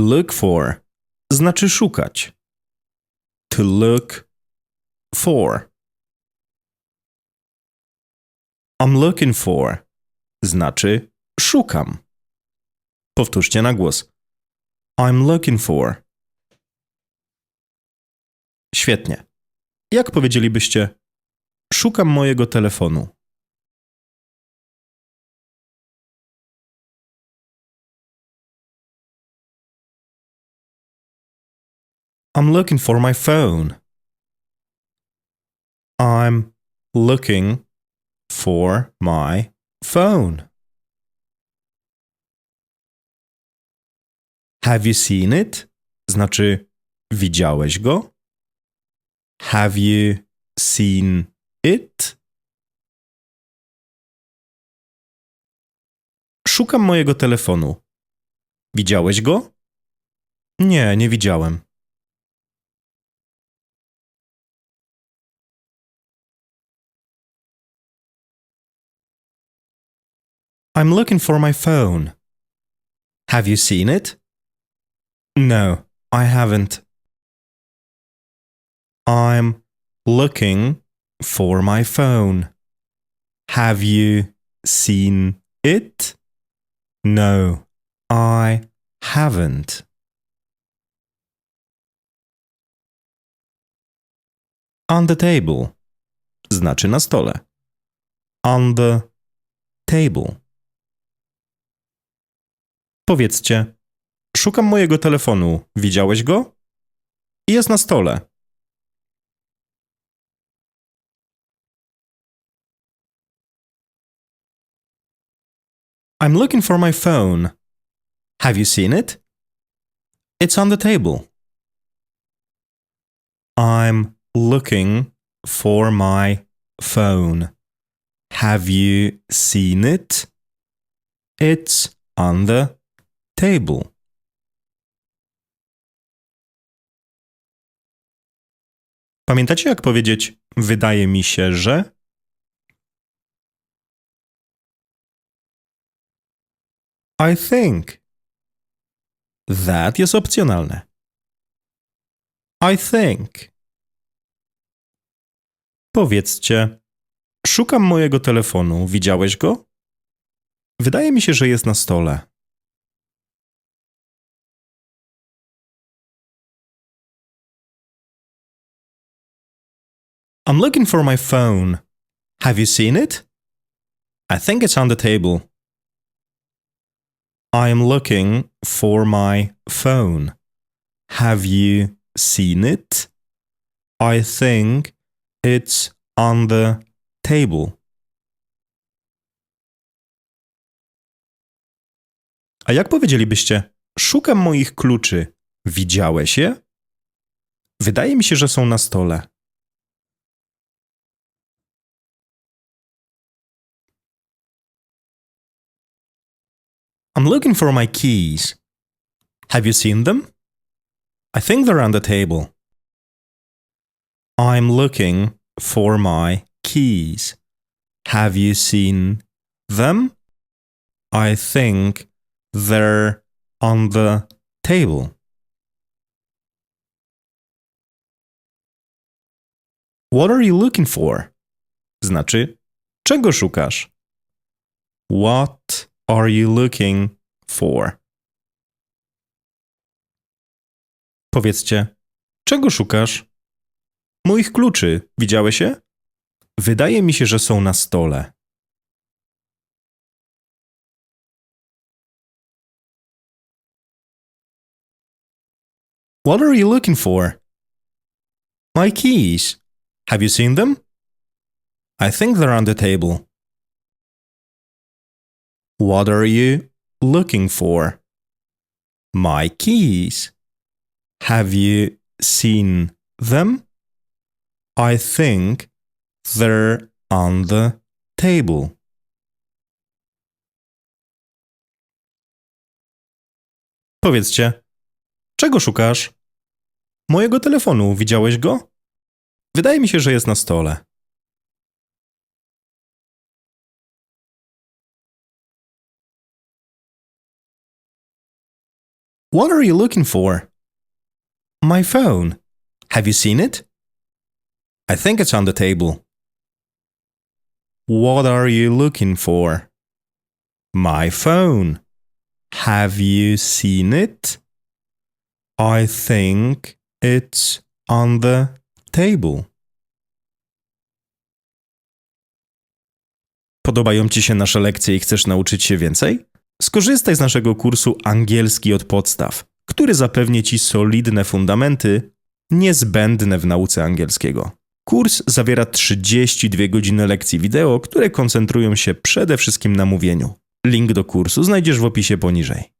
To look for znaczy szukać. To look for. I'm looking for znaczy szukam. Powtórzcie na głos. I'm looking for. Świetnie. Jak powiedzielibyście? Szukam mojego telefonu. I'm looking for my phone. I'm looking for my phone. Have you seen it? Znaczy, widziałeś go? Have you seen it? Szukam mojego telefonu. Widziałeś go? Nie, nie widziałem. I'm looking for my phone. Have you seen it? No, I haven't. I'm looking for my phone. Have you seen it? No, I haven't. On the table znaczy na stole. On the table. Powiedzcie, szukam mojego telefonu. Widziałeś go? Jest na stole. I'm looking for my phone. Have you seen it? It's on the table. I'm looking for my phone. Have you seen it? It's on the table. Pamiętacie, jak powiedzieć wydaje mi się, że? I think. That jest opcjonalne. I think. Powiedzcie, szukam mojego telefonu. Widziałeś go? Wydaje mi się, że jest na stole. I'm looking for my phone. Have you seen it? I think it's on the table. I'm looking for my phone. Have you seen it? I think it's on the table. A jak powiedzielibyście, szukam moich kluczy. Widziałeś je? Wydaje mi się, że są na stole. I'm looking for my keys. Have you seen them? I think they're on the table. I'm looking for my keys. Have you seen them? I think they're on the table. What are you looking for? Znaczy, czego szukasz? What are you looking for? Powiedzcie, czego szukasz? Moich kluczy, widziałeś je? Wydaje mi się, że są na stole. What are you looking for? My keys. Have you seen them? I think they're on the table. What are you looking for? My keys. Have you seen them? I think they're on the table. Powiedzcie, czego szukasz? Mojego telefonu, widziałeś go? Wydaje mi się, że jest na stole. What are you looking for? My phone. Have you seen it? I think it's on the table. What are you looking for? My phone. Have you seen it? I think it's on the table. Podobają Ci się nasze lekcje i chcesz nauczyć się więcej? Skorzystaj z naszego kursu Angielski od podstaw, który zapewni Ci solidne fundamenty niezbędne w nauce angielskiego. Kurs zawiera 32 godziny lekcji wideo, które koncentrują się przede wszystkim na mówieniu. Link do kursu znajdziesz w opisie poniżej.